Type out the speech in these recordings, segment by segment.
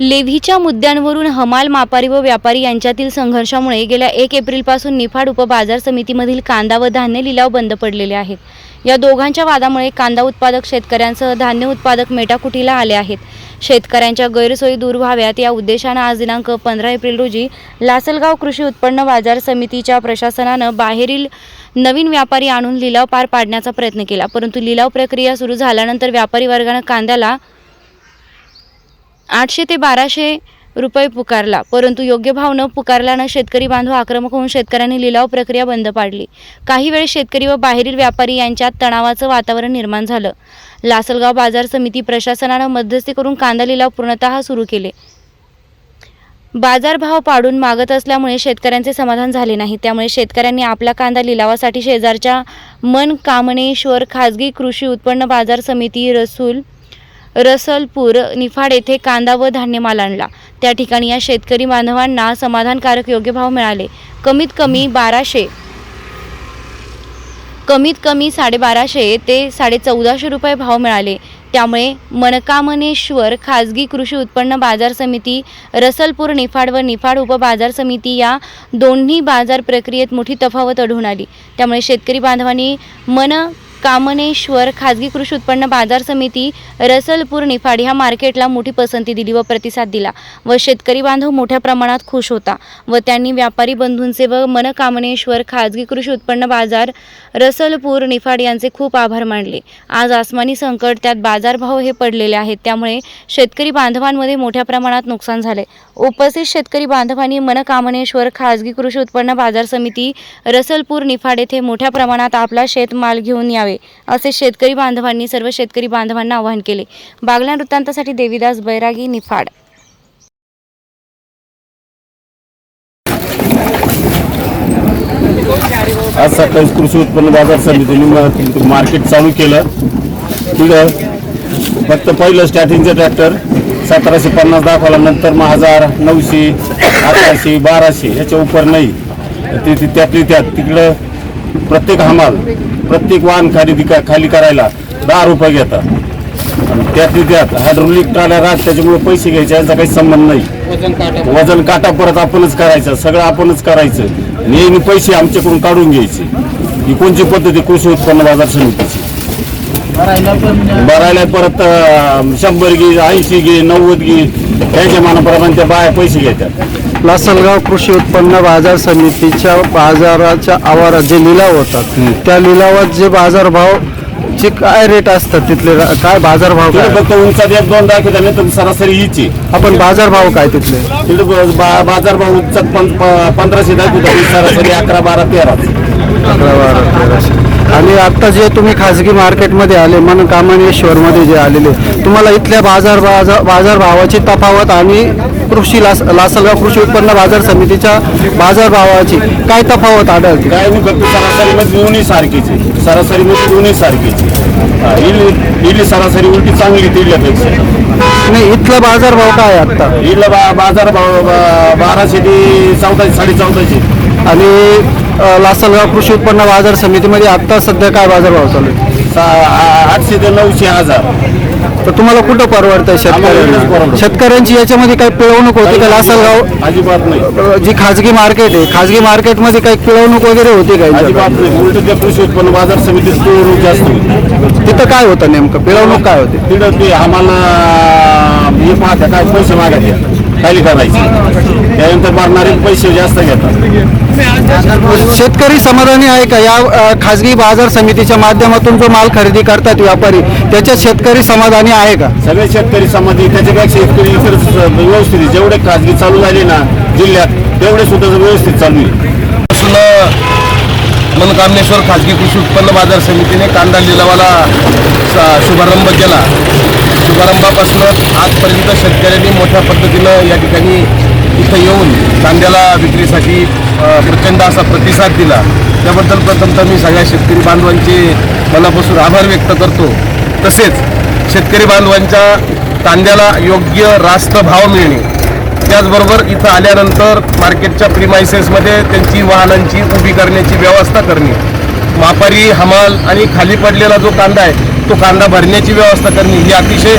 लेव्हीच्या मुद्द्यांवरून हमाल मापारी व व्यापारी यांच्यातील संघर्षामुळे गेल्या एक एप्रिलपासून निफाड उपबाजार समितीमधील कांदा व धान्य लिलाव बंद पडलेले आहेत. या दोघांच्या वादामुळे कांदा उत्पादक शेतकऱ्यांसह धान्य उत्पादक मेटाकुटीला आले आहेत. शेतकऱ्यांच्या गैरसोयी दूर व्हाव्यात या उद्देशानं आज दिनांक पंधरा एप्रिल रोजी लासलगाव कृषी उत्पन्न बाजार समितीच्या प्रशासनानं बाहेरील नवीन व्यापारी आणून लिलाव पार पाडण्याचा प्रयत्न केला. परंतु लिलाव प्रक्रिया सुरू झाल्यानंतर व्यापारी वर्गानं कांद्याला आठशे ते बाराशे रुपये पुकारला. परंतु योग्य भाव न पुकारल्यानं शेतकरी बांधव आक्रमक होऊन शेतकऱ्यांनी लिलाव प्रक्रिया बंद पाडली. काही वेळ शेतकरी व बाहेरील व्यापारी यांच्यात तणावाचं वातावरण निर्माण झालं. लासलगाव बाजार समिती प्रशासनानं मध्यस्थी करून कांदा लिलाव पूर्णतः सुरू केले. बाजारभाव पाडून मागत असल्यामुळे शेतकऱ्यांचे समाधान झाले नाही. त्यामुळे शेतकऱ्यांनी आपला कांदा लिलावासाठी शेजारच्या मन कामणेश्वर खाजगी कृषी उत्पन्न बाजार समिती रसूल रसलपूर निफाड येथे कांदा व धान्य माल आणला. त्या ठिकाणी या शेतकरी बांधवांना समाधानकारक योग्य भाव मिळाले. कमीत कमी बाराशे कमीत कमी साडेबाराशे ते साडेचौदाशे रुपये भाव मिळाले. त्यामुळे मनकामनेश्वर खाजगी कृषी उत्पन्न बाजार समिती रसलपूर निफाड व निफाड उपबाजार समिती या दोन्ही बाजार प्रक्रियेत मोठी तफावत आढळून आली. त्यामुळे शेतकरी बांधवांनी मन कामनेश्वर खाजगी कृषी उत्पन्न बाजार समिती रसलपूर निफाड ह्या मार्केटला मोठी पसंती दिली व प्रतिसाद दिला. व शेतकरी बांधव मोठ्या प्रमाणात खुश होता व त्यांनी व्यापारी बंधूंचे व मनकामनेश्वर खाजगी कृषी उत्पन्न बाजार रसलपूर निफाड यांचे खूप आभार मानले. आज आसमानी संकट त्यात बाजारभाव हे पडलेले आहेत. त्यामुळे शेतकरी बांधवांमध्ये मोठ्या प्रमाणात नुकसान झाले. उपस्थित शेतकरी बांधवांनी मनकामनेश्वर खाजगी कृषी उत्पन्न बाजार समिती रसलपूर निफाड येथे मोठ्या प्रमाणात आपला शेतमाल घेऊन यावे. असे शेतकरी बांधवांनी सर्व शेतकरी बांधवांना आवाहन केले. बागला वृत्तांतासाठी देवीदास बैरागी निफाड. आज सकाळी कृषी उत्पन्न बाजार समितीने मार्केट चालू केलं. ठीक आहे फक्त पहिलं स्टार्टिंगचं ट्रॅक्टर सतराशे पन्नास दाखवला नंतर मग हजार नऊशे अकराशे बाराशे ह्याच्या उपर नाही. ते- त्यातली त्यात तिकडं प्रत्येक हमाल प्रत्येक वाहन खरेदी का खाली करायला दहा रुपये घेतात. आणि त्यातली त्यात हायड्रोलिक ट्राल्या राहत त्याच्यामुळे पैसे घ्यायचे याचा काही संबंध नाही. वजन काटा परत. आपणच करायचं सगळं आपणच करायचं. नेहमी पैसे आमच्याकडून काढून घ्यायचे. ही कोणची पद्धत? कृषी उत्पन्न बाजार समितीची. भरायला परत शंभर घे ऐंशी घे नव्वद घे त्याच्या मानाप्रमाणे त्या बाया पैसे घेतात. लासलगाव कृषी उत्पन्न बाजार समितीच्या बाजाराच्या आवारात जे लिलाव होतात त्या लिलावात जे बाजारभाव चे काय रेट असतात तिथले रा- काय बाजारभाव तिकडे काय? फक्त उंचात एक दोन नाही तर सरासरी हीच आपण बाजारभाव काय तिथले? तिकडे ब- बा- बाजारभाव प- पंधराशे दाखवतात सरासरी अकरा बारा तेरा अकरा बारा तेराशे. आणि आता जे तुम्ही खाजगी मार्केटमध्ये आले मन कामनेश्वरमध्ये जे आलेले तुम्हाला इथल्या बाजार बाजार बाजारभावाची तफावत आणि कृषी लास लासलगाव कृषी उत्पन्न बाजार समितीच्या बाजारभावाची काय तफावत आढळते? काय नाही फक्त सरासरी मध्ये दोन्ही सारखीच. आहे सरासरी मध्ये दोन्ही सारखीच. इडली इडली सरासरी उलटी चांगली तिडल्यापेक्षा नाही इथला बाजारभाव काय आहे आता इडला बा बाजार भाव बा- बाराशे ते चौदाशे साडे चौदाशे आणि लासलगाव कृषी उत्पन्न बाजार समितीमध्ये आता सध्या काय बाजारभाव चालू आहे आठशे ते नऊशे हजार. तर तुम्हाला कुठं परवडतंय आम्हाला इकडेच शेतकऱ्यांना? परवडतं. शेतकऱ्यांची याच्यामध्ये काही पिळवणूक होती का? लासलगाव अजिबात नाही. अ, जी खाजगी मार्केट आहे खाजगी मार्केटमध्ये काही पिळवणूक वगैरे होती का अजिबात? नाही. उलट त्या कृषी उत्पन्न बाजार समितीत तोडून जास्त होती. तिथं काय होतं नेमकं? पिळवणूक काय होते? तिकडं ते आम्हाला हे पाहत्या काय पैसे मागायचे खाली करायचे त्यानंतर मारणारे पैसे जास्त घेतात. शेतकरी समाधानी आहे का? या खाजगी बाजार समितीच्या माध्यमातून जो माल खरेदी करतात व्यापारी त्याच्यात शेतकरी समाधानी आहे का? सगळे शेतकरी समाधी त्याच्यापेक्षा शेतकरी इतर व्यवस्थित. जेवढे खाजगी चालू झाले ना जिल्ह्यात तेवढे सुद्धा व्यवस्थित चालू आहे. मनकामनेश्वर खाजगी कृषी उत्पन्न बाजार समितीने कांदा लिलावाला शुभारंभ केला. शुभारंभापासून आजपर्यंत शेतकऱ्यांनी मोठ्या पद्धतीनं या ठिकाणी इथं येऊन कांद्याला विक्रीसाठी प्रचंड असा प्रतिसाद दिला. त्याबद्दल प्रथमतः मी सगळ्या शेतकरी बांधवांचे मनापासून आभार व्यक्त करतो. तसेच शेतकरी बांधवांच्या कांद्याला योग्य रास्त भाव मिळणे. त्याचबरोबर इथं आल्यानंतर मार्केटच्या प्रिमायसेसमध्ये त्यांची वाहनांची उभी करण्याची व्यवस्था करणे. व्यापारी हमाल आणि खाली पडलेला जो कांदा आहे तो कांदा भरण्याची व्यवस्था करणे ही अतिशय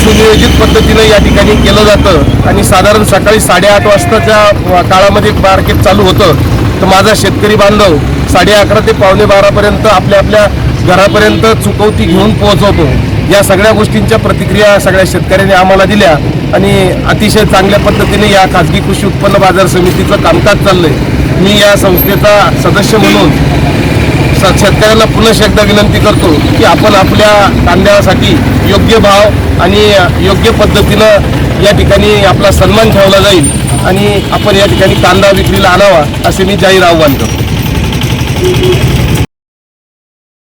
सुनियोजित पद्धतीनं या ठिकाणी केलं जातं. आणि साधारण सकाळी साडेआठ वाजताच्या काळामध्ये मार्केट चालू होतं. तर माझा शेतकरी बांधव साडे अकरा ते पावणे बारापर्यंत आपल्या आपल्या घरापर्यंत चुकवती घेऊन पोहोचवतो. या सगळ्या गोष्टींच्या प्रतिक्रिया सगळ्या शेतकऱ्यांनी आम्हाला दिल्या. आणि अतिशय चांगल्या पद्धतीने या खाजगी कृषी उत्पन्न बाजार समितीचं कामकाज चाललंय. मी या संस्थेचा सदस्य म्हणून शेतकऱ्यांना पुन्हा एकदा विनंती करतो की आपण आपल्या कांद्यासाठी योग्य भाव आणि योग्य पद्धतीनं या ठिकाणी आपला सन्मान ठेवला जाईल आणि आपण या ठिकाणी कांदा विक्रीला आणावा असे मी जाहीर आव्हान करतो.